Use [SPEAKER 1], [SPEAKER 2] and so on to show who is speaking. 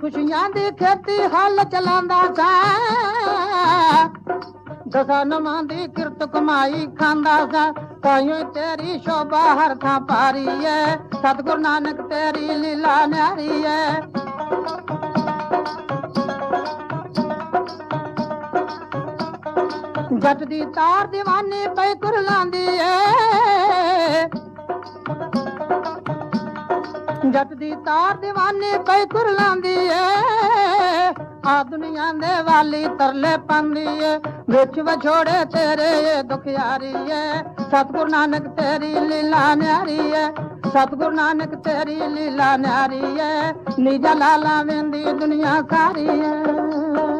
[SPEAKER 1] ਖੁਸ਼ੀਆਂ ਦੀ ਖੇਤੀ ਹੱਲ ਚਲਾਉਂਦਾ ਸਾ। ਦਸਾਂ ਨਵਾਂ ਦੀ ਕਿਰਤ ਕਮਾਈ ਖਾਂਦਾ ਸਾ। ਤਾਈਓ ਤੇਰੀ ਸ਼ੋਭਾ ਹਰ ਥਾਂ ਪਾਰੀ ਐ। ਸਤਿਗੁਰ ਨਾਨਕ ਤੇਰੀ ਲੀਲਾ ਨਿਆਰੀ ਐ। ਜੱਟ ਦੀ ਤਾਰ دیਵਾਨੀ ਪਈ ਕੁਰਲਾਂਦੀ ਏ ਜੱਟ ਦੀ ਤਾਰ دیਵਾਨੀ ਪਈ ਕੁਰਲਾਂਦੀ ਏ। ਆ ਦੁਨੀਆ ਦੇ ਵਾਲੀ ਤਰਲੇ ਪੰਦੀ ਏ। ਵਿੱਚ ਵਿਛੋੜੇ ਤੇਰੇ ਦੁਖਿਆਰੀ ਏ। ਸਤਿਗੁਰ ਨਾਨਕ ਤੇਰੀ ਲੀਲਾ ਨਿਆਰੀ ਏ। ਸਤਿਗੁਰ ਨਾਨਕ ਤੇਰੀ ਲੀਲਾ ਨਿਆਰੀ ਏ। ਨਿਜ ਲਾਲਾ ਵੇਂਦੀ ਦੁਨੀਆ ਸਾਰੀ ਏ।